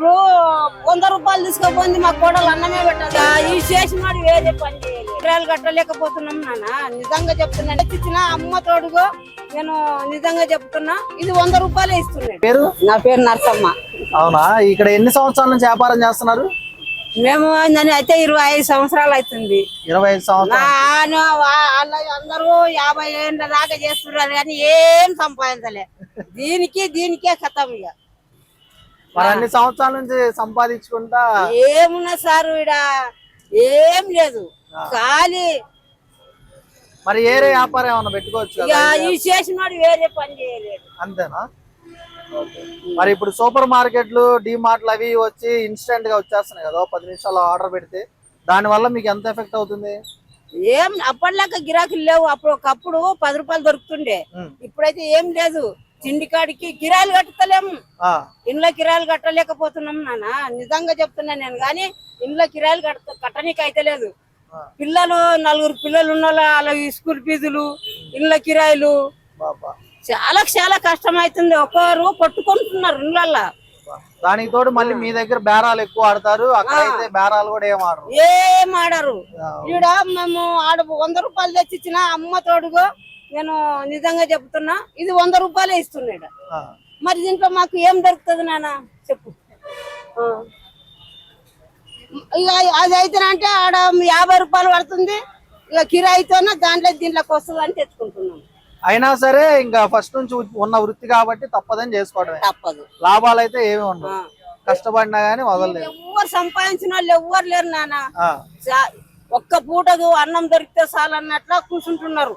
ఇప్పుడు వంద రూపాయలు తీసుకోపోయింది మా కోడలు అన్నమే పెట్టదు. ఈ చేసినాడు వేరే పని చేయాలి కట్టలేకపోతున్నాం నాన్న. నిజంగా చెప్తున్నా. ఇచ్చిన అమ్మ తోడుగో నేను నిజంగా చెప్తున్నా. ఇది వంద రూపాయలే ఇస్తున్నాడు. పేరు? నా పేరు నరసమ్మ. అవునా? ఇక్కడ ఎన్ని సంవత్సరాల నుంచి వ్యాపారం చేస్తున్నారు? మేము అయితే ఇరవై ఐదు సంవత్సరాలు అవుతుంది. ఇరవై ఐదు సంవత్సరాలు. అందరూ యాభై ఏళ్ళ దాకా చేస్తున్నారు కానీ ఏం సంపాదించలే. దీనికి దీనికే కథం ఇక. మరి అన్ని సంవత్సరాల నుంచి సంపాదించుకుంటా ఏమున్నా సార్ ఈడ? ఏం లేదు. ఖాళీ. మరి ఏరే వ్యాపారం ఏమన్నా పెట్టుకోవచ్చు ఈ చేసినాడు వేరే పని చేయలేడు. అంతేనా. మరి ఇప్పుడు సూపర్ మార్కెట్లు డి మార్ట్లు అవి వచ్చి ఇన్స్టెంట్గా వచ్చేస్తున్నాయి కదా పది నిమిషాలు ఆర్డర్ పెడితే. దాని వల్ల మీకు ఎంత ఎఫెక్ట్ అవుతుంది? ఏం అప్పటిలాగా గిరాకీలు లేవు. అప్పుడు ఒకప్పుడు పది రూపాయలు దొరుకుతుండే. ఇప్పుడైతే ఏం లేదు. తిండి కాడికి కిరాయిలు కట్టలేము ఇంట్లో కిరాయిలు కట్టలేకపోతున్నాం నాన్న. నిజంగా చెప్తున్నా నేను కానీ ఇంట్లో కిరాయిలు కట్ట కట్టనీకి అయితే లేదు. పిల్లలు నలుగురు పిల్లలు ఉన్న వాళ్ళ స్కూల్ ఫీజులు ఇండ్ల కిరాయిలు. చాలా చాలా కష్టం అవుతుంది ఒక్కరు కొట్టుకుంటున్నారు ఇండ్లల్లో. దానికి తోడు మళ్ళీ మీ దగ్గర బేరాలు ఎక్కువ ఆడతారు. అక్కడైతే బేరాలు కూడా ఏం ఆడరు. ఏం ఆడరు. ఈడ మేము ఆడ వంద రూపాయలు తెచ్చిచ్చిన అమ్మ తోడుగో నేను నిజంగా చెప్తున్నా ఇది వంద రూపాయలే ఇస్తున్నాడు. మరి దీంట్లో మాకు ఏం దొరుకుతుంది నాన్న? చెప్పు. ఇక అది అయితేనంటే ఆడ యాభై రూపాయలు పడుతుంది. ఇక కిరాయితోనే దాంట్లో దీంట్లోకి వస్తుంది అని తెచ్చుకుంటున్నాం. అయినా సరే ఇంకా ఫస్ట్ నుంచి ఉన్న వృత్తి కాబట్టి తప్పదని చేసుకోవడమే. తప్పదు. లాభాలు అయితే ఏమి ఉండవు. కష్టపడినా గానీ వదలలేదు ఎవ్వరు సంపాదించిన వాళ్ళు ఎవ్వరు లేరు నాన్న. ఒక్క పూటకు అన్నం దొరికితే చాలు అన్నట్లా కూర్చుంటున్నారు.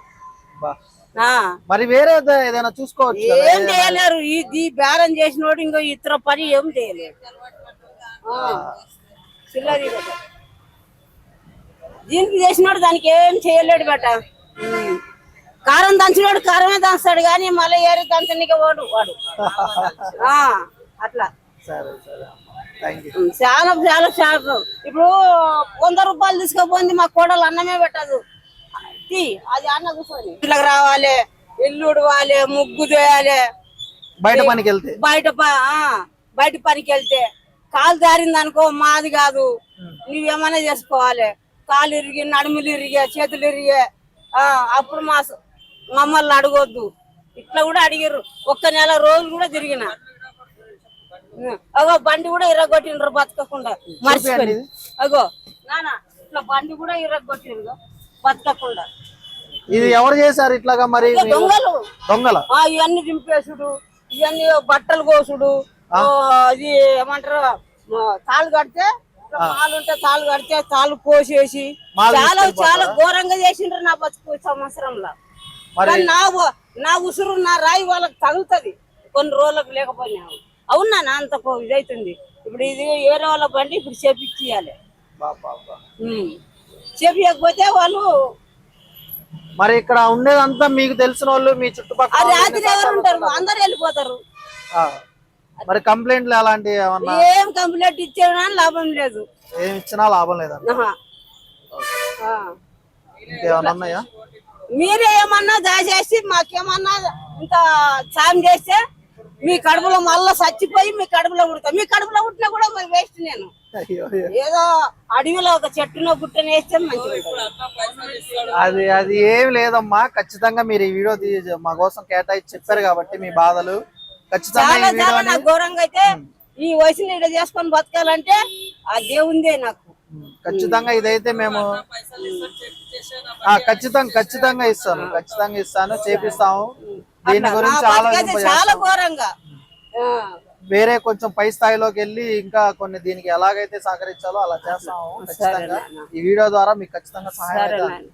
మరి వేరే ఏదైనా చూసుకోవచ్చు. ఏం చేయలేరు. ఈ బేరం చేసినోడు ఇంకో ఇతర పని ఏం చేయలేరు ఆ. చిల్లరి బెట. దీనికి చేసినోడు దానికి ఏం చేయలేడు బెట. కారం దంచినోడు కారమే దంచుతాడు కానీ మళ్ళీ ఏరి దంచనిక వాడు వాడు. ఆ, అట్లా. చాలా చాలా. ఇప్పుడు వంద రూపాయలు తీసుకోపోయింది మా కోడలు అన్నమే పెట్టదు తీ అది అన్న కూర్చొని ఇళ్ళకి రావాలి ఇల్లు ఉడవాలి ముగ్గు చేయాలి బయట పనికి వెళ్తే? బయట బయట పనికి వెళ్తే. కాలు జారింది అనుకో మాది కాదు. నువ్వేమైనా చేసుకోవాలి. కాలు ఇరిగి నడుములు ఇరిగే చేతులు ఇరిగే. ఆ, అప్పుడు మా మమ్మల్ని అడగొద్దు. ఇట్లా కూడా అడిగారు ఒక్క నెల రోజులు కూడా తిరిగిన. అగో బండి కూడా ఇరగొట్టిండ్రు బతకకుండా. మర్చిపోయి. అగో నానా ఇట్లా బండి కూడా ఇరగొట్టిండ్రు. బతకకుండా. ఇది ఎవరు చేశారు ఇట్లాగా మరి దొంగలు. దొంగల? ఇవన్నీ దింపేసుడు ఇవన్నీ బట్టలు కోసుడు అది ఏమంటారు తాళ్ళు కడితే తాళ్ళు ఉంటే తాళ్ళు కడితే తాళ్ళు కోసేసి చాలా చాలా ఘోరంగా చేసిండ్రు నా బతుకు సంవత్సరంలో. నా నా ఉసురు నా రాయి వాళ్ళకి తగులుతుంది. కొన్ని రోజులకు లేకపోయినా. అవునా నా అంత ఇదైతుంది. ఇప్పుడు ఇది వేరే వాళ్ళ బండి ఇప్పుడు చేపించాలి చేపించకపోతే వాళ్ళు మరి ఇక్కడ ఉండేదంతా మీకు తెలిసిన వాళ్ళు మీ చుట్టుపక్కల వాళ్ళు రాత్రి ఎవరు ఉంటారు? అందరు వెళ్ళిపోతారు. మరి కంప్లైంట్లు అలాంటివి ఏమన్నా? ఏం కంప్లైంట్ ఇచ్చారు లాభం లేదు. ఏమి ఇచ్చినా లాభం లేదండి ఆహా. ఆ. ఇంకేమన్నా ఉన్నాయా? మీరే ఏమన్నా దయచేసి మాకేమన్నా ఇంత సాయం చేస్తే మీ కడుపులో మళ్ళా చచ్చిపోయి మీ కడుపులో పుడతా మీ కడుపులో పుట్టినా కూడా వేస్ట్ నేను. ఏదో అడవిలో ఒక చెట్టునో గుట్టను వేస్తే అది అది ఏం లేదమ్మా. ఖచ్చితంగా మీరు ఈ వీడియో తీ- మా కోసం కేటాయించి చెప్పారు కాబట్టి మీ బాధలు. ఖచ్చితంగా ఈ చాలా చాలా వీడియోని నాకు ఘోరంగా అయితే ఈ వయసుని ఇక్కడ చేసుకొని బతకాలంటే ఆ దేవుందే నాకు. ఖచ్చితంగా ఇదైతే మేము ఆ, ఖచ్చితంగా ఖచ్చితంగా ఇస్తాను. ఖచ్చితంగా ఇస్తాను. చేపిస్తాము. దీని గురించి ఆలోచింప చాలా ఘోరంగా. వేరే కొంచెం పై స్థాయిలోకి వెళ్ళి ఇంకా కొన్ని దీనికి ఎలాగైతే సహకరించాలో అలా చేస్తాము ఖచ్చితంగా. ఈ వీడియో ద్వారా మీకు ఖచ్చితంగా సహాయం.